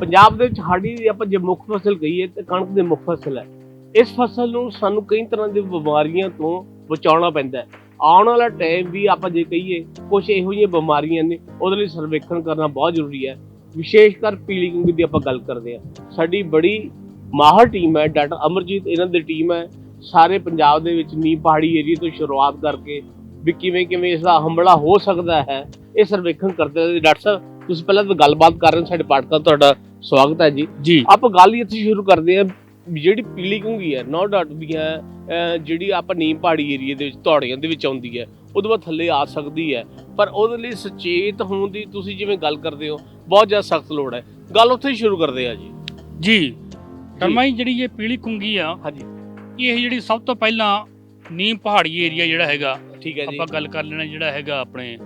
ਪੰਜਾਬ ਦੇ ਵਿੱਚ ਹਾੜੀ ਦੀ ਆਪਾਂ ਜੇ ਮੁੱਖ ਫਸਲ ਕਹੀਏ ਤੇ ਕਣਕ ਦੀ ਮੁੱਖ ਫਸਲ ਹੈ। ਇਸ ਫਸਲ ਨੂੰ ਸਾਨੂੰ ਕਈ ਤਰ੍ਹਾਂ ਦੀ ਬਿਮਾਰੀਆਂ ਤੋਂ ਬਚਾਉਣਾ ਪੈਂਦਾ ਹੈ। ਆਉਣ ਵਾਲਾ ਟਾਈਮ ਵੀ ਆਪਾਂ ਜੇ ਕਹੀਏ ਕੁਝ ਇਹੋ ਜਿਹੀਆਂ ਬਿਮਾਰੀਆਂ ਨੇ, ਉਹਦੇ ਲਈ ਸਰਵੇਖਣ ਕਰਨਾ ਬਹੁਤ ਜ਼ਰੂਰੀ ਹੈ। ਵਿਸ਼ੇਸ਼ ਕਰ ਪੀਲੀ ਕੁੰਗੀ ਦੀ ਆਪਾਂ ਗੱਲ ਕਰਦੇ ਹਾਂ। ਸਾਡੀ ਬੜੀ ਮਾਹਰ ਟੀਮ ਹੈ, ਡਾਕਟਰ ਅਮਰਜੀਤ, ਇਹਨਾਂ ਦੀ ਟੀਮ ਹੈ। ਸਾਰੇ ਪੰਜਾਬ ਦੇ ਵਿੱਚ ਨੀ ਪਹਾੜੀ ਏਰੀਆ ਤੋਂ ਸ਼ੁਰੂਆਤ ਕਰਕੇ ਵੀ ਕਿਵੇਂ ਕਿਵੇਂ ਇਸ ਦਾ ਹਮਲਾ ਹੋ ਸਕਦਾ ਹੈ, ਇਹ ਸਰਵੇਖਣ ਕਰਦੇ ਨੇ ਡਾਕਟਰ ਸਾਹਿਬ ਤੁਸੀਂ ਪਹਿਲਾਂ ਤਾਂ ਗੱਲਬਾਤ ਕਰ ਰਹੇ ਹੋ ਸਾਡੇ ਪਾਠਕਾਂ ਤੁਹਾਡਾ ਸਵਾਗਤ ਹੈ ਜੀ। ਜੀ। ਆਪਾਂ ਗੱਲ ਹੀ ਇੱਥੇ ਸ਼ੁਰੂ ਕਰਦੇ ਹਾਂ ਜਿਹੜੀ ਪੀਲੀ ਕੁੰਗੀ ਹੈ ਨੋ ਡਾਊਟ ਵੀ ਹੈ ਜਿਹੜੀ ਆਪਾਂ ਨੀਮ ਪਹਾੜੀ ਏਰੀਆ ਦੇ ਵਿੱਚ ਧੌੜੀਆਂ ਦੇ ਵਿੱਚ ਆਉਂਦੀ ਹੈ ਉਹਦੇ ਬਾਅਦ ਥੱਲੇ ਆ ਸਕਦੀ ਹੈ। ਪਰ ਉਹਦੇ ਲਈ ਸੁਚੇਤ ਹੋਣ ਦੀ ਤੁਸੀਂ ਜਿਵੇਂ ਗੱਲ ਕਰਦੇ ਹੋ ਬਹੁਤ ਜ਼ਿਆਦਾ ਸਖਤ ਲੋੜ ਹੈ। ਗੱਲ ਉੱਥੇ ਹੀ ਸ਼ੁਰੂ ਕਰਦੇ ਆ ਜੀ। ਜੀ। ਸ਼ਰਮਾ ਜੀ ਜਿਹੜੀ ਇਹ ਪੀਲੀ ਕੁੰਗੀ ਆ ਹਾਂਜੀ। ਇਹ ਜਿਹੜੀ ਸਭ ਤੋਂ ਪਹਿਲਾਂ ਨੀਮ ਪਹਾੜੀ ਏਰੀਆ ਜਿਹੜਾ ਹੈਗਾ ਠੀਕ ਹੈ ਜੀ। ਆਪਾਂ ਗੱਲ ਕਰ ਲੈਣਾ ਜਿਹੜਾ ਹੈਗਾ ਆਪਣੇ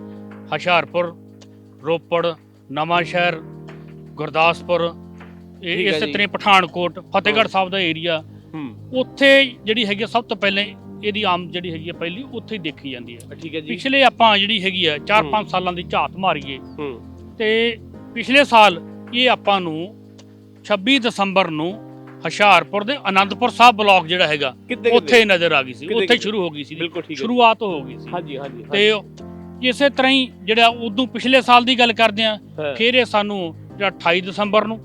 ਹਸ਼ਿਆਰਪੁਰ ਰੋਪੜ ਨਵਾਂ ਸ਼ਹਿਰ ਗੁਰਦਾਸਪੁਰ ਇਹ ਇਸੇ। ਤਰ੍ਹਾਂ ਪਠਾਨਕੋਟ ਫਤਿਹਗੜ੍ਹ ਸਾਹਿਬ ਦਾ ਏਰੀਆ ਉੱਥੇ ਜਿਹੜੀ ਹੈਗੀ ਸਭ ਤੋਂ ਪਹਿਲਾਂ ਇਹਦੀ ਆਮ ਜਿਹੜੀ ਹੈਗੀ ਪਹਿਲੀ ਉੱਥੇ ਹੀ ਦੇਖੀ ਜਾਂਦੀ ਹੈ। ਠੀਕ ਹੈ ਜੀ। ਪਿਛਲੇ ਆਪਾਂ ਜਿਹੜੀ ਹੈਗੀ ਆ 4-5 ਹੂੰ। ਸਾਲਾਂ ਦੀ ਝਾਤ ਮਾਰੀਏ। ਤੇ ਪਿਛਲੇ ਸਾਲ ਇਹ ਆਪਾਂ ਨੂੰ 26 ਦਸੰਬਰ ਨੂੰ ਹਸ਼ਿਆਰਪੁਰ ਦੇ ਆਨੰਦਪੁਰ ਸਾਹਿਬ ਬਲਾਕ ਜਿਹੜਾ ਹੈਗਾ ਉੱਥੇ ਨਜ਼ਰ ਆ ਗਈ ਸੀ। ਉੱਥੇ। ਸ਼ੁਰੂ ਹੋ ਗਈ ਸੀ। ਸ਼ੁਰੂਆਤ ਹੋ ਗਈ ਸੀ। ਹਾਂਜੀ ਹਾਂਜੀ। ਤੇ ਇਸੇ ਤਰ੍ਹਾਂ ਹੀ ਜਿਹੜਾ ਉਦੋਂ ਪਿਛਲੇ ਸਾਲ ਦੀ ਗੱਲ ਕਰਦੇ ਆ ਫਿਰ ਇਹ ਸਾਨੂੰ ਜਿਹੜਾ 28 ਦਸੰਬਰ ਨੂੰ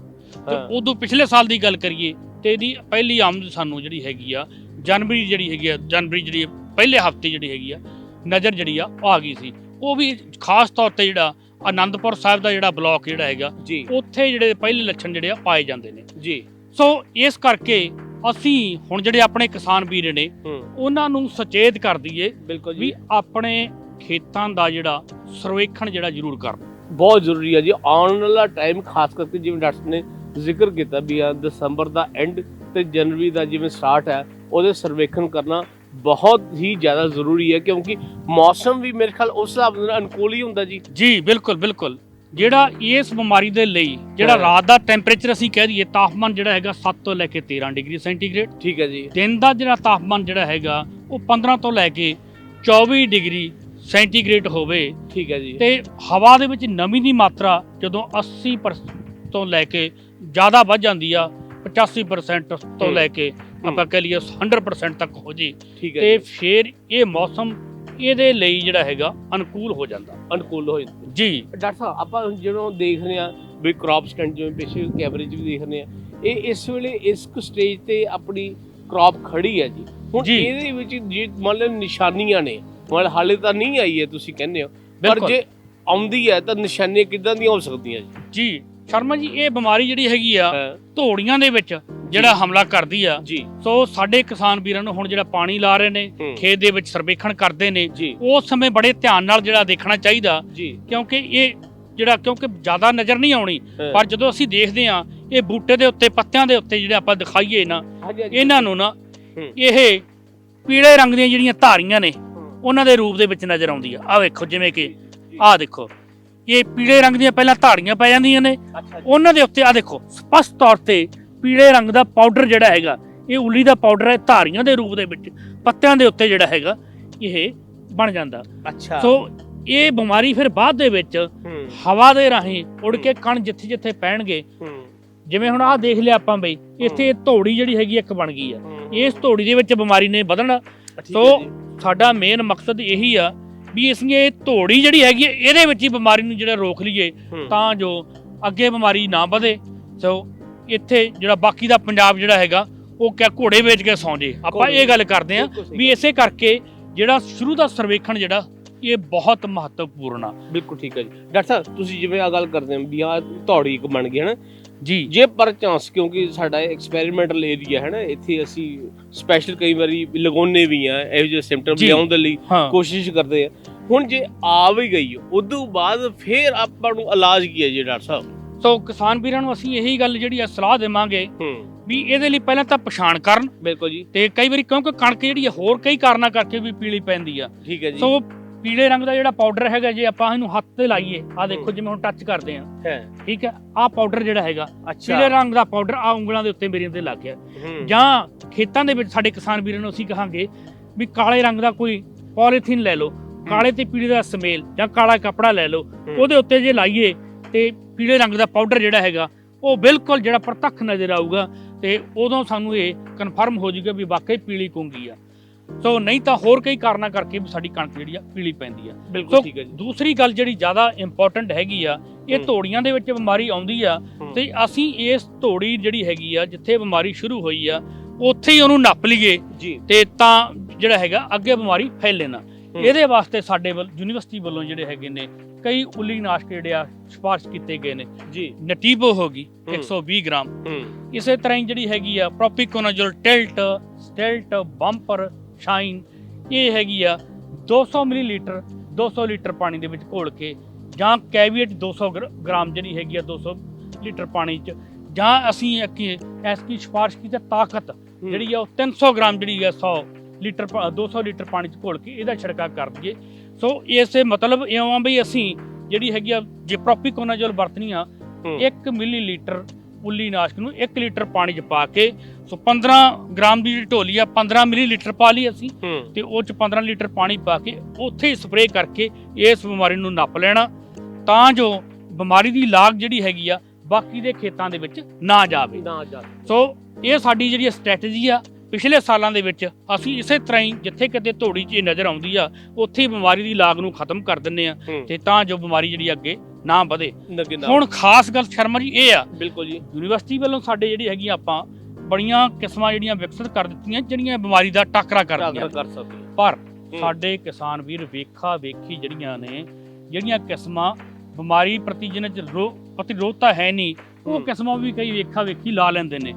ਤੇ ਉਦੋਂ ਪਿਛਲੇ ਸਾਲ ਦੀ ਗੱਲ ਕਰੀਏ ਤੇ ਇਹਦੀ ਪਹਿਲੀ ਆਮਦ ਸਾਨੂੰ ਜਿਹੜੀ ਹੈਗੀ ਆ ਜਨਵਰੀ ਜਿਹੜੀ ਹੈਗੀ ਆ ਜਨਵਰੀ ਜਿਹੜੀ ਪਹਿਲੇ ਹਫ਼ਤੇ ਜਿਹੜੀ ਹੈਗੀ ਆ ਨਜ਼ਰ ਜਿਹੜੀ ਆ ਆ ਗਈ ਸੀ। ਉਹ ਵੀ ਖਾਸ ਤੌਰ ਤੇ ਜਿਹੜਾ ਆਨੰਦਪੁਰ ਸਾਹਿਬ ਦਾ ਜਿਹੜਾ ਬਲਾਕ ਜਿਹੜਾ ਹੈਗਾ ਉੱਥੇ ਜਿਹੜੇ ਪਹਿਲੇ ਲੱਛਣ ਜਿਹੜੇ ਆ ਪਾਏ ਜਾਂਦੇ ਨੇ। ਜੀ। ਸੋ ਇਸ ਕਰਕੇ ਅਸੀਂ ਹੁਣ ਜਿਹੜੇ ਆਪਣੇ ਕਿਸਾਨ ਵੀਰ ਨੇ ਉਹਨਾਂ ਨੂੰ ਸੁਚੇਤ ਕਰ ਦਈਏ ਵੀ ਆਪਣੇ ਖੇਤਾਂ ਦਾ ਜਿਹੜਾ ਸਰਵੇਖਣ ਜਿਹੜਾ ਜ਼ਰੂਰ ਕਰਨ। ਬਹੁਤ ਜ਼ਰੂਰੀ ਹੈ ਜੀ। ਆਉਣ ਵਾਲਾ ਟਾਈਮ ਖਾਸ ਕਰਕੇ ਜਿਵੇਂ ਡਾਕਟਰ ਨੇ ਜ਼ਿਕਰ ਕੀਤਾ ਵੀ ਆ ਦਸੰਬਰ ਦਾ ਐਂਡ ਤੇ ਜਨਵਰੀ ਦਾ ਜਿਵੇਂ ਸਟਾਰਟ ਹੈ ਉਹਦੇ ਸਰਵੇਖਣ ਕਰਨਾ ਬਹੁਤ ਹੀ ਜ਼ਿਆਦਾ ਜ਼ਰੂਰੀ ਹੈ ਕਿਉਂਕਿ ਮੌਸਮ ਵੀ ਮੇਰੇ ਖਿਆਲ ਉਸ ਹਿਸਾਬ ਨਾਲ ਅਨੁਕੂਲ ਹੀ ਹੁੰਦਾ ਜੀ। ਜੀ ਬਿਲਕੁਲ ਬਿਲਕੁਲ। ਜਿਹੜਾ ਇਸ ਬਿਮਾਰੀ ਦੇ ਲਈ ਜਿਹੜਾ। ਰਾਤ ਦਾ ਟੈਂਪਰੇਚਰ ਅਸੀਂ ਕਹਿ ਦਈਏ ਤਾਪਮਾਨ ਜਿਹੜਾ ਹੈਗਾ 7 ਤੋਂ ਲੈ ਕੇ 13 ਡਿਗਰੀ ਸੈਂਟੀਗ੍ਰੇਡ ਠੀਕ ਹੈ ਜੀ। ਦਿਨ ਦਾ ਜਿਹੜਾ ਤਾਪਮਾਨ ਜਿਹੜਾ ਹੈਗਾ ਉਹ 15 ਤੋਂ ਲੈ ਕੇ 24 ਡਿਗਰੀ ਸੈਂਟੀਗ੍ਰੇਡ ਹੋਵੇ। ਠੀਕ ਹੈ ਜੀ। ਤੇ ਹਵਾ ਦੇ ਵਿੱਚ ਨਮੀ ਦੀ ਮਾਤਰਾ ਜਦੋਂ 80% ਤੋਂ ਲੈ ਕੇ ਜ਼ਿਆਦਾ ਵੱਧ ਜਾਂਦੀ ਆ 85% ਤੋਂ। ਲੈ ਕੇ ਆਪਾਂ ਕਹਿ ਲਈਏ 100% ਤੱਕ ਹੋ ਜੇ। ਠੀਕ ਹੈ ਤੇ ਫਿਰ ਇਹ ਮੌਸਮ ਇਹਦੇ ਲਈ ਜਿਹੜਾ ਹੈਗਾ ਅਨੁਕੂਲ ਹੋ ਜਾਂਦਾ। ਅਨੁਕੂਲ ਹੋ ਜਾਂਦਾ। ਜੀ। ਡਾਕਟਰ ਸਾਹਿਬ ਆਪਾਂ ਜਦੋਂ ਦੇਖ ਰਹੇ ਆ ਵੀ ਕ੍ਰੌਪ ਸਟੈਂਡ ਜਿਵੇਂ ਪਿਛੇ ਕੈਵਰੇਜ ਵੀ ਦੇਖ ਰਹੇ ਆ ਇਹ ਇਸ ਵੇਲੇ ਇਸ ਕੁ ਸਟੇਜ ਤੇ ਆਪਣੀ ਕ੍ਰੌਪ ਖੜੀ ਹੈ ਜੀ। ਹੁਣ। ਇਹਦੇ ਵਿੱਚ ਜੇ ਮੰਨ ਲਓ ਨਿਸ਼ਾਨੀਆਂ ਨੇ ਮਤਲਬ ਹਾਲੇ ਤਾਂ ਨਹੀਂ ਆਈ ਹੈ ਤੁਸੀਂ ਕਹਿੰਦੇ ਹੋ। ਪਰ ਬਿਲਕੁਲ। ਜੇ ਆਉਂਦੀ ਹੈ ਤਾਂ ਨਿਸ਼ਾਨੀਆਂ ਕਿੱਦਾਂ ਦੀਆਂ ਹੋ ਸਕਦੀਆਂ ਜੀ? ਜੀ ਸ਼ਰਮਾ ਜੀ ਇਹ ਬਿਮਾਰੀ ਜਿਹੜੀ ਹੈਗੀ ਆ ਹਾਂ, ਧੋੜੀਆਂ ਦੇ ਵਿੱਚ ਜਿਹੜਾ ਹਮਲਾ ਕਰਦੀ ਆ ਜੀ। ਸੋ ਸਾਡੇ ਕਿਸਾਨ ਵੀਰਾਂ ਨੂੰ ਹੁਣ ਜਿਹੜਾ ਪਾਣੀ ਲਾ ਰਹੇ ਨੇ ਹੂੰ, ਖੇਤ ਦੇ ਵਿੱਚ ਸਰਵੇਖਣ ਕਰਦੇ ਨੇ ਜੀ। ਉਸ ਸਮੇਂ ਬੜੇ ਧਿਆਨ ਨਾਲ ਜਿਹੜਾ ਦੇਖਣਾ ਚਾਹੀਦਾ ਜੀ। ਕਿਉਂਕਿ ਇਹ ਜਿਹੜਾ ਕਿਉਂਕਿ ਜ਼ਿਆਦਾ ਨਜ਼ਰ ਨਹੀਂ ਆਉਣੀ ਹਾਂ, ਪਰ ਜਦੋਂ ਅਸੀਂ ਦੇਖਦੇ ਆ ਇਹ ਬੂਟੇ ਦੇ ਉੱਤੇ ਪੱਤਿਆਂ ਦੇ ਉੱਤੇ ਜਿਹੜੇ ਆਪਾਂ ਦਿਖਾਈਏ ਨਾ ਹਾਂਜੀ, ਹਾਂਜੀ। ਇਹਨਾਂ ਨੂੰ ਨਾ ਹੂੰ। ਇਹ ਪੀਲੇ ਰੰਗ ਦੀਆਂ ਜਿਹੜੀਆਂ ਧਾਰੀਆਂ ਨੇ ਉਹਨਾਂ ਦੇ ਰੂਪ ਦੇ ਵਿੱਚ ਨਜ਼ਰ ਆਉਂਦੀ ਆ। ਆ ਵੇਖੋ ਜਿਵੇਂ ਕਿ ਆਹ ਦੇਖੋ। ਇਹ ਪੀਲੇ ਰੰਗ ਦੀਆਂ ਪਹਿਲਾਂ ਧਾਰੀਆਂ ਪੈ ਜਾਂਦੀਆਂ ਨੇ। ਉਹਨਾਂ ਦੇ ਉੱਤੇ ਆ ਦੇਖੋ ਸਪਸ਼ਟ ਤੌਰ ਤੇ ਪੀਲੇ ਰੰਗ ਦਾ ਪਾਊਡਰ ਜਿਹੜਾ ਹੈਗਾ ਇਹ ਉੱਲੀ ਦਾ ਪਾਊਡਰ ਹੈ ਧਾਰੀਆਂ ਦੇ ਰੂਪ ਦੇ ਵਿੱਚ ਪੱਤਿਆਂ ਦੇ ਉੱਤੇ ਜਿਹੜਾ ਹੈਗਾ ਇਹ ਬਣ ਜਾਂਦਾ। ਅੱਛਾ। ਸੋ ਇਹ ਬਿਮਾਰੀ ਫਿਰ ਬਾਅਦ ਦੇ ਵਿੱਚ ਹਵਾ ਦੇ ਰਾਹੀਂ ਉੜ ਕੇ ਕਣ ਜਿੱਥੇ ਜਿੱਥੇ ਪੈਣਗੇ ਜਿਵੇਂ ਹੁਣ ਆਹ ਦੇਖ ਲਿਆ ਆਪਾਂ ਬਈ ਇੱਥੇ ਧੌੜੀ ਜਿਹੜੀ ਹੈਗੀ ਇੱਕ ਬਣ ਗਈ ਆ। ਇਸ ਧੌੜੀ ਦੇ ਵਿੱਚ ਬਿਮਾਰੀ ਨੇ ਵਧਣਾ। ਸੋ ਸਾਡਾ ਮੇਨ ਮਕਸਦ ਇਹੀ ਆ ਵੀ ਇਸ ਇਹ ਧੌੜੀ ਜਿਹੜੀ ਹੈਗੀ ਆ, ਇਹਦੇ ਵਿੱਚ ਹੀ ਬਿਮਾਰੀ ਨੂੰ ਜਿਹੜਾ ਰੋਕ ਲਈਏ ਹੂੰ, ਤਾਂ ਜੋ ਅੱਗੇ ਬਿਮਾਰੀ ਨਾ ਵਧੇ। ਸੋ ਇੱਥੇ ਜਿਹੜਾ ਬਾਕੀ ਦਾ ਪੰਜਾਬ ਜਿਹੜਾ ਹੈਗਾ ਉਹ ਕਿਆ ਘੋੜੇ ਵੇਚ ਕੇ ਸੌਂ ਜੇ ਆਪਾਂ ਇਹ ਗੱਲ ਕਰਦੇ ਹਾਂ ਬਿਲਕੁਲ ਸਹੀ ਵੀ ਇਸੇ ਕਰਕੇ ਜਿਹੜਾ ਸ਼ੁਰੂ ਦਾ ਸਰਵੇਖਣ ਜਿਹੜਾ ਇਹ ਬਹੁਤ ਮਹੱਤਵਪੂਰਨ ਆ। ਬਿਲਕੁਲ ਠੀਕ ਹੈ ਜੀ। ਡਾਕਟਰ ਸਾਹਿਬ ਤੁਸੀਂ ਜਿਵੇਂ ਆ ਗੱਲ ਕਰਦੇ ਹੋ ਵੀ ਆ ਧੌੜੀ ਇੱਕ ਬਣ ਗਈ ਹੈ ਨਾ ਜੀ। ਜੇ ਪਰ ਚਾਂਸ ਕਿਉਂਕਿ ਸਾਡਾ ਐਕਸਪੈਰੀਮੈਂਟਲ ਏਰੀਆ ਹੈ ਨਾ ਇੱਥੇ ਅਸੀਂ ਸਪੈਸ਼ਲ ਕਈ ਵਾਰੀ ਲਗਾਉਨੇ ਵੀ ਆ ਇਹੋ ਜਿਹੇ ਸਿੰਪਟਮ। ਲਿਆਉਣ ਦੇ ਲਈ ਕੋਸ਼ਿਸ਼ ਕਰਦੇ ਆ। ਹੁਣ ਜੇ ਆ ਵੀ ਗਈ ਉਦੋਂ ਬਾਅਦ ਫਿਰ ਆਪਾਂ ਨੂੰ ਇਲਾਜ ਕੀ ਹੈ ਜੀ ਡਾਕਟਰ ਸਾਹਿਬ? ਸੋ ਕਿਸਾਨ ਵੀਰਾਂ ਨੂੰ ਅਸੀਂ ਇਹੀ ਗੱਲ ਜਿਹੜੀ ਆ ਸਲਾਹ ਦੇਵਾਂਗੇ ਵੀ ਇਹਦੇ ਲਈ ਪਹਿਲਾਂ ਤਾਂ ਪਛਾਣ ਕਰਨ ਬਿਲਕੁਲ ਜੀ। ਤੇ ਕਈ ਵਾਰੀ ਕਿਉਂਕਿ ਕਣਕ ਜਿਹੜੀ ਆ ਹੋਰ ਕਈ ਕਾਰਨਾਂ ਕਰਕੇ ਵੀ ਪੀਲੀ ਪੈਂਦੀ ਆ। ਠੀਕ ਹੈ ਜੀ। ਸੋ ਪੀਲੇ ਰੰਗ ਦਾ ਜਿਹੜਾ ਪਾਊਡਰ ਹੈਗਾ ਜੇ ਆਪਾਂ ਇਹਨੂੰ ਹੱਥ ਤੇ ਲਾਈਏ ਆ ਦੇਖੋ। ਜਿਵੇਂ ਹੁਣ ਟੱਚ ਕਰਦੇ ਆ ਹੈ। ਠੀਕ ਹੈ? ਆ ਪਾਊਡਰ ਜਿਹੜਾ ਹੈਗਾ ਪੀਲੇ ਰੰਗ ਦਾ ਪਾਊਡਰ ਆ ਉਂਗਲਾਂ ਦੇ ਉੱਤੇ ਮੇਰੀਆਂ ਤੇ ਲੱਗ ਗਿਆ। ਜਾਂ ਖੇਤਾਂ ਦੇ ਵਿੱਚ ਸਾਡੇ ਕਿਸਾਨ ਵੀਰਾਂ ਨੂੰ ਅਸੀਂ ਕਹਾਂਗੇ ਵੀ ਕਾਲੇ ਰੰਗ ਦਾ ਕੋਈ ਪੋਲੀਥੀਨ ਲੈ ਲਓ ਕਾਲੇ ਤੇ ਪੀਲੇ ਦਾ ਸਮੇਲ ਜਾਂ ਕਾਲਾ ਕਪੜਾ ਲੈ ਲਓ ਉਹਦੇ ਉੱਤੇ ਜੇ ਲਾਈਏ ਤੇ ਪੀਲੇ ਰੰਗ ਦਾ ਪਾਊਡਰ ਜਿਹੜਾ ਹੈਗਾ ਉਹ ਬਿਲਕੁਲ ਜਿਹੜਾ ਪ੍ਰਤੱਖ ਨਜ਼ਰ ਆਊਗਾ ਤੇ ਉਦੋਂ ਸਾਨੂੰ ਇਹ ਕਨਫਰਮ ਹੋ ਜਾਊਗਾ ਵੀ ਵਾਕਈ ਪੀਲੀ ਕੁੰਗੀ ਆ। ਸੋ ਨਹੀਂ ਤਾਂ ਹੋਰ ਕਈ ਕਾਰਨਾਂ ਕਰਕੇ ਵੀ ਸਾਡੀ ਕਣਕ ਜਿਹੜੀ ਆ ਪੀਲੀ ਪੈਂਦੀ ਆ। ਬਿਲਕੁਲ ਠੀਕ ਹੈ ਜੀ। ਦੂਸਰੀ ਗੱਲ ਜਿਹੜੀ ਜ਼ਿਆਦਾ ਇੰਪੋਰਟੈਂਟ ਹੈਗੀ ਆ ਇਹ ਹੂੰ। ਧੋੜੀਆਂ ਦੇ ਵਿੱਚ ਬਿਮਾਰੀ ਆਉਂਦੀ ਆ। ਤੇ ਅਸੀਂ ਇਸ ਧੋੜੀ ਜਿਹੜੀ ਹੈਗੀ ਆ ਜਿੱਥੇ ਬਿਮਾਰੀ ਸ਼ੁਰੂ ਹੋਈ ਆ ਉੱਥੇ ਹੀ ਉਹਨੂੰ ਨੱਪ ਲਈਏ ਤੇ ਤਾਂ ਜਿਹੜਾ ਹੈਗਾ ਅੱਗੇ ਬਿਮਾਰੀ ਫੈਲੇ ਨਾ ਇਹਦੇ ਵਾਸਤੇ ਸਾਡੇ ਵੱਲ ਯੂਨੀਵਰਸਿਟੀ ਵੱਲੋਂ ਜਿਹੜੇ ਹੈਗੇ ਨੇ ਕਈ ਉੱਲੀ ਨਾਸ਼ਕ ਜਿਹੜੇ ਆ ਸਿਫਾਰਿਸ਼ ਕੀਤੇ ਗਏ ਨੇ। ਜੀ। ਨਟੀਬੋ ਹੋ ਗਈ ਹੂੰ। 120 ਗ੍ਰਾਮ। ਇਸੇ ਤਰ੍ਹਾਂ ਜਿਹੜੀ ਹੈਗੀ ਆ ਪ੍ਰੋਪੀਕੋਨਾਜੋਲ ਟਿਲਟ ਸਟੈਲਟ ਬੰਪਰ ਸ਼ਾਈਨ ਇਹ ਹੈਗੀ ਆ 200 ਮਿਲੀਲੀਟਰ 200 ਲੀਟਰ ਪਾਣੀ ਦੇ ਵਿੱਚ ਘੋਲ ਕੇ ਜਾਂ ਕੈਵੀਏਟ 200 ਗ੍ਰ- ਗ੍ਰਾਮ ਜਿਹੜੀ ਹੈਗੀ ਆ 200 ਲੀਟਰ ਪਾਣੀ ਚ ਜਾਂ ਅਸੀਂ ਅੱਗੇ ਐਸਕੀ ਸਿਫਾਰਿਸ਼ ਕੀਤੀ ਤਾਕਤ। ਜਿਹੜੀ ਆ ਉਹ 300 ਗ੍ਰਾਮ ਜਿਹੜੀ ਆ 100 ਲੀਟਰ ਪਾ- 200 ਲੀਟਰ ਪਾਣੀ ਚ ਘੋਲ ਕੇ ਇਹਦਾ ਛਿੜਕਾਅ ਕਰ ਦਈਏ ਸੋ ਇਸੇ ਮਤਲਬ ਇਉਂ ਆ ਵੀ ਅਸੀਂ ਜਿਹੜੀ ਹੈਗੀ ਆ ਜੇ ਪ੍ਰੋਪੀਕੋਨਾਜੋਲ ਵਰਤਣੀ ਆ ਹੂੰ। 1 ਮਿਲੀਲੀਟਰ ਉੱਲੀ ਨਾਸ਼ਕ ਨੂੰ 1 ਲੀਟਰ ਪਾਣੀ ਚ ਪਾ ਕੇ ਸੋ 15 ਗ੍ਰਾਮ ਦੀ ਜਿਹੜੀ ਢੋਲੀ ਆ 15 ਮਿਲੀਲੀਟਰ ਪਾ ਲਈ ਅਸੀਂ ਤੇ ਉਹ ਚ 15 ਲੀਟਰ ਪਾਣੀ ਪਾ ਕੇ ਉੱਥੇ ਹੀ ਸਪਰੇਅ ਕਰਕੇ ਇਸ ਬਿਮਾਰੀ ਨੂੰ ਨੱਪ ਲੈਣਾ ਤਾਂ ਜੋ ਬਿਮਾਰੀ ਦੀ ਲਾਗ ਜਿਹੜੀ ਹੈਗੀ ਆ ਬਾਕੀ ਦੇ ਖੇਤਾਂ ਦੇ ਵਿੱਚ ਨਾ ਜਾਵੇ। ਨਾ ਜਾ ਸੋ ਇਹ ਸਾਡੀ ਜਿਹੜੀ ਸਟ੍ਰੈਟਜੀ ਆ ਪਿਛਲੇ ਸਾਲਾਂ ਦੇ ਵਿੱਚ ਅਸੀਂ ਇਸੇ ਤਰ੍ਹਾਂ ਹੀ ਜਿੱਥੇ ਕਿਤੇ ਧੋੜੀ 'ਚ ਨਜ਼ਰ ਆਉਂਦੀ ਆ ਉੱਥੇ ਬਿਮਾਰੀ ਦੀ ਲਾਗ ਨੂੰ ਖਤਮ ਕਰ ਦਿੰਨੇ ਆ ਤੇ ਤਾਂ ਜੋ ਬਿਮਾਰੀ ਜਿਹੜੀ ਅੱਗੇ ਨਾ ਵਧੇ। ਨਾ ਹੁਣ ਖਾਸ ਗੱਲ ਸ਼ਰਮਾ ਜੀ ਇਹ ਆ। ਬਿਲਕੁਲ ਜੀ। ਯੂਨੀਵਰਸਿਟੀ ਵੱਲੋਂ ਸਾਡੇ ਜਿਹੜੀ ਹੈਗੀ ਆਪਾਂ ਬੜੀਆਂ ਕਿਸਮਾਂ ਜਿਹੜੀਆਂ ਵਿਕਸਿਤ ਕਰ ਦਿੱਤੀਆਂ ਜਿਹੜੀਆਂ ਬਿਮਾਰੀ ਦਾ ਟਾਕਰਾ ਕਰਦੀਆਂ ਕਰ। ਪਰ। ਸਾਡੇ ਕਿਸਾਨ ਵੀਰ ਵੇਖਾ ਵੇਖੀ ਜਿਹੜੀਆਂ ਨੇ ਜਿਹੜੀਆਂ ਕਿਸਮਾਂ ਬਿਮਾਰੀ ਪ੍ਰਤੀ ਜਿਹਨਾਂ ਚ ਪ੍ਰਤੀਰੋਧਤਾ ਹੈ ਨਹੀਂ ਉਹ। ਕਿਸਮਾਂ ਵੀ ਕਈ ਵੇਖਾ ਵੇਖੀ ਲਾ ਲੈਂਦੇ ਨੇ।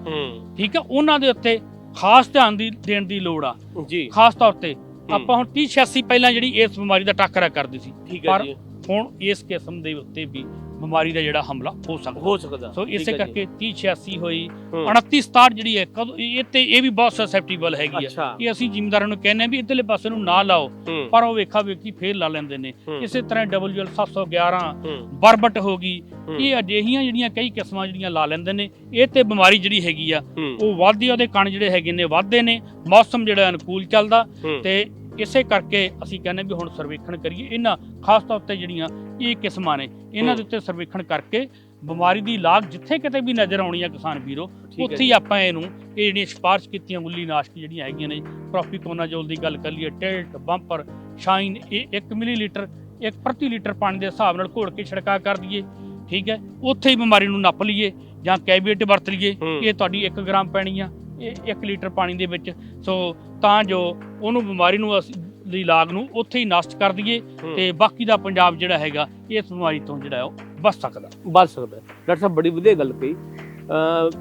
ਠੀਕ ਹੈ ਉਹਨਾਂ ਦੇ ਉੱਤੇ ਖਾਸ ਧਿਆਨ ਦੀ ਦੇਣ ਦੀ ਲੋੜ ਆ। ਜੀ। ਖਾਸ ਤੌਰ ਤੇ ਆਪਾਂ ਹੁਣ 30 86 ਪਹਿਲਾਂ ਜਿਹੜੀ ਇਸ ਬਿਮਾਰੀ ਦਾ ਟਾਕਰਾ ਕਰਦੀ ਸੀ। ਠੀਕ ਹੈ ਪਰ ਜੀ। ਹੁਣ ਇਸ ਕਿਸਮ ਦੇ ਉੱਤੇ ਵੀ ਬਿਮਾਰੀ ਦਾ ਜਿਹੜਾ ਹਮਲਾ ਹੋ ਸਕਦਾ ਹੋ ਸਕਦਾ ਸੋ ਇਸੇ। ਕਰਕੇ 30 86 ਹੋਈ ਹੂੰ। 29 67 ਜਿਹੜੀ ਹੈ ਕਦੋਂ ਇਹ ਤੇ ਇਹ ਵੀ ਬਹੁਤ ਸਸੈਪਟੀਬਲ ਹੈਗੀ ਆ ਇਹ ਅਸੀਂ ਜ਼ਿਮੀਂਦਾਰਾਂ ਨੂੰ ਕਹਿੰਦੇ ਆ ਵੀ ਇਧਰਲੇ ਪਾਸੇ ਨੂੰ ਨਾ ਲਾਓ ਪਰ ਉਹ ਵੇਖਾ ਵੇਖੀ ਫੇਰ ਲਾ ਲੈਂਦੇ ਨੇ। ਇਸੇ ਤਰ੍ਹਾਂ WL 711 ਹੂੰ ਬਰਬਟ ਹੋ ਗਈ। ਇਹ ਅਜਿਹੀਆਂ ਜਿਹੜੀਆਂ ਕਈ ਕਿਸਮਾਂ ਜਿਹੜੀਆਂ ਲਾ ਲੈਂਦੇ ਨੇ ਇਹ ਤੇ ਬਿਮਾਰੀ ਜਿਹੜੀ ਹੈਗੀ ਆ ਉਹ ਵੱਧਦੀ ਆ, ਉਹਦੇ ਕਣ ਜਿਹੜੇ ਹੈਗੇ ਨੇ ਵੱਧਦੇ ਨੇ ਮੌਸਮ ਜਿਹੜਾ ਅਨੁਕੂਲ ਚੱਲਦਾ। ਤੇ ਇਸੇ ਕਰਕੇ ਅਸੀਂ ਕਹਿੰਦੇ ਵੀ ਹੁਣ ਸਰਵੇਖਣ ਕਰੀਏ। ਇਹਨਾਂ ਖਾਸ ਤੌਰ ਤੇ ਜਿਹੜੀਆਂ ਇਹ ਕਿਸਮਾਂ ਨੇ ਇਹਨਾਂ ਦੇ ਉੱਤੇ ਸਰਵੇਖਣ ਕਰਕੇ ਬਿਮਾਰੀ ਦੀ ਲਾਗ ਜਿੱਥੇ ਕਿਤੇ ਵੀ ਨਜ਼ਰ ਆਉਣੀ ਆ ਕਿਸਾਨ ਵੀਰੋ ਉੱਥੇ ਹੀ ਆਪਾਂ ਇਹਨੂੰ ਇਹ ਜਿਹੜੀਆਂ ਸਿਫਾਰਿਸ਼ ਕੀਤੀਆਂ ਗੁੱਲੀ ਨਾਸ਼ਕ ਜਿਹੜੀਆਂ ਹੈਗੀਆਂ ਨੇ ਪ੍ਰੋਪੀਕੋਨਾਜੋਲ ਦੀ ਗੱਲ ਕਰ ਲਈਏ ਟਿਲਟ ਬੰਪਰ ਸ਼ਾਈਨ ਇਹ 1 ਮਿਲੀਲੀਟਰ ਇੱਕ ਪ੍ਰਤੀ ਲੀਟਰ ਪਾਣੀ ਦੇ ਹਿਸਾਬ ਨਾਲ ਘੋਲ ਕੇ ਛਿੜਕਾਅ ਕਰ ਦਈਏ ਠੀਕ ਹੈ? ਉੱਥੇ ਹੀ ਬਿਮਾਰੀ ਨੂੰ ਨੱਪ ਲਈਏ ਜਾਂ ਕੈਬੀਟ ਵਰਤ ਲਈਏ। ਇਹ ਤੁਹਾਡੀ 1 ਗ੍ਰਾਮ ਪੈਣੀ ਆ। 1 ਲੀਟਰ ਪਾਣੀ ਦੇ ਵਿੱਚ। ਸੋ ਤਾਂ ਜੋ ਉਹਨੂੰ ਬਿਮਾਰੀ ਨੂੰ ਅਸੀਂ ਦੀ ਲਾਗ ਨੂੰ ਉੱਥੇ ਹੀ ਨਸ਼ਟ ਕਰ ਦਈਏ ਹੂੰ। ਤੇ ਬਾਕੀ ਦਾ ਪੰਜਾਬ ਜਿਹੜਾ ਹੈਗਾ ਇਸ ਬਿਮਾਰੀ ਤੋਂ ਜਿਹੜਾ ਉਹ ਬਚ ਸਕਦਾ। ਬਚ ਸਕਦਾ ਹੈ। ਡਾਕਟਰ ਸਾਹਿਬ ਬੜੀ ਵਧੀਆ ਗੱਲ ਕਹੀ।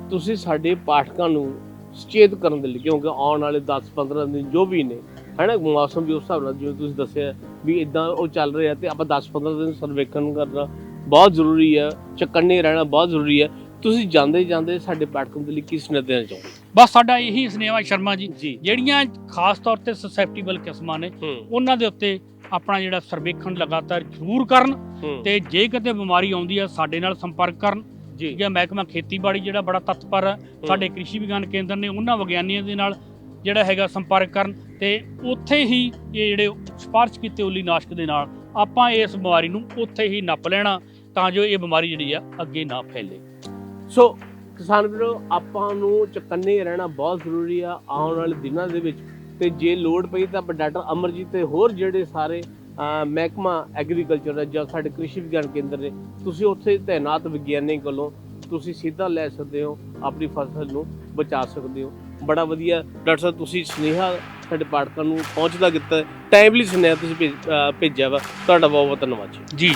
ਤੁਸੀਂ ਸਾਡੇ ਪਾਠਕਾਂ ਨੂੰ ਸੁਚੇਤ ਕਰਨ ਦੇ ਲਈ ਕਿਉਂਕਿ ਆਉਣ ਵਾਲੇ 10-15 ਦਿਨ ਜੋ ਵੀ ਨੇ ਹੈਨਾ ਮੌਸਮ ਵੀ ਉਸ ਹਿਸਾਬ ਨਾਲ ਜਿਵੇਂ ਤੁਸੀਂ ਦੱਸਿਆ ਵੀ ਇਦਾਂ ਉਹ ਚੱਲ ਰਿਹਾ ਤੇ ਆਪਾਂ 10-15 ਦਿਨ ਸਰਵੇਖਣ ਕਰਨਾ ਬਹੁਤ ਜ਼ਰੂਰੀ ਹੈ ਚਕੰਨੇ ਰਹਿਣਾ ਬਹੁਤ ਜ਼ਰੂਰੀ ਹੈ। ਤੁਸੀਂ ਜਾਂਦੇ ਜਾਂਦੇ ਸਾਡੇ ਪਾਠਕਾਂ ਦੇ ਲਈ ਕੀ ਸੁਨੇਹਾ ਦੇਣਾ ਚਾਹੋਗੇ? ਬਸ ਸਾਡਾ ਇਹੀ ਸੁਨੇਹਾ ਸ਼ਰਮਾ ਜੀ ਜਿਹੜੀਆਂ ਖਾਸ ਤੌਰ ਤੇ ਸਸੈਪਟੀਬਲ ਕਿਸਮਾਂ ਨੇ ਉਹਨਾਂ ਦੇ ਉੱਤੇ ਆਪਣਾ ਜਿਹੜਾ ਸਰਵੇਖਣ ਲਗਾਤਾਰ ਜ਼ਰੂਰ ਕਰਨ ਤੇ ਜੇ ਕਿਤੇ ਬਿਮਾਰੀ ਆਉਂਦੀ ਹੈ ਸਾਡੇ ਨਾਲ ਸੰਪਰਕ ਕਰਨ। ਜੀ। ਜਾਂ ਮਹਿਕਮਾ ਖੇਤੀਬਾੜੀ ਜਿਹੜਾ ਬੜਾ ਤਤਪਰ ਹੈ। ਸਾਡੇ ਕ੍ਰਿਸ਼ੀ ਵਿਗਿਆਨ ਕੇਂਦਰ ਨੇ ਉਹਨਾਂ ਵਿਗਿਆਨੀਆਂ ਦੇ ਨਾਲ ਜਿਹੜਾ ਹੈਗਾ ਸੰਪਰਕ ਕਰਨ ਤੇ ਉੱਥੇ ਹੀ ਇਹ ਜਿਹੜੇ ਸਿਫਾਰਿਸ਼ ਕੀਤੇ ਉਲੀ ਨਾਸ਼ਕ ਦੇ ਨਾਲ ਆਪਾਂ ਇਸ ਬਿਮਾਰੀ ਨੂੰ ਉੱਥੇ ਹੀ ਨੱਪ ਲੈਣਾ ਤਾਂ ਜੋ ਇਹ ਬਿਮਾਰੀ ਜਿਹੜੀ ਆ ਅੱਗੇ ਨਾ ਫੈਲੇ। ਸੋ ਕਿਸਾਨ ਵੀਰੋ, ਆਪਾਂ ਨੂੰ ਚਕੰਨੇ ਰਹਿਣਾ ਬਹੁਤ ਜ਼ਰੂਰੀ ਆ ਆਉਣ ਵਾਲੇ ਦਿਨਾਂ ਦੇ ਵਿੱਚ। ਤੇ ਜੇ ਲੋੜ ਪਈ ਤਾਂ ਆਪਾਂ ਡਾਕਟਰ ਅਮਰਜੀਤ ਤੇ ਹੋਰ ਜਿਹੜੇ ਸਾਰੇ ਮਹਿਕਮਾ ਐਗਰੀਕਲਚਰ ਦਾ ਜਾਂ ਸਾਡੇ ਕ੍ਰਿਸ਼ੀ ਵਿਗਿਆਨ ਕੇਂਦਰ ਨੇ ਤੁਸੀਂ ਉੱਥੇ ਤਾਇਨਾਤ ਵਿਗਿਆਨੀ ਕੋਲੋਂ ਤੁਸੀਂ ਸਿੱਧਾ ਲੈ ਸਕਦੇ ਹੋ, ਆਪਣੀ ਫਸਲ ਨੂੰ ਬਚਾ ਸਕਦੇ ਹੋ। ਬੜਾ ਵਧੀਆ, ਡਾਕਟਰ ਸਾਹਿਬ, ਤੁਸੀਂ ਸੁਨੇਹਾ ਸਾਡੇ ਪਾਠਕਾਂ ਨੂੰ ਪਹੁੰਚਦਾ ਕੀਤਾ। ਟਾਈਮਲੀ ਸੁਨੇਹਾ ਤੁਸੀਂ ਭੇਜ- ਭੇਜਿਆ ਵਾ। ਤੁਹਾਡਾ ਬਹੁਤ ਬਹੁਤ ਧੰਨਵਾਦ ਜੀ। ਜੀ।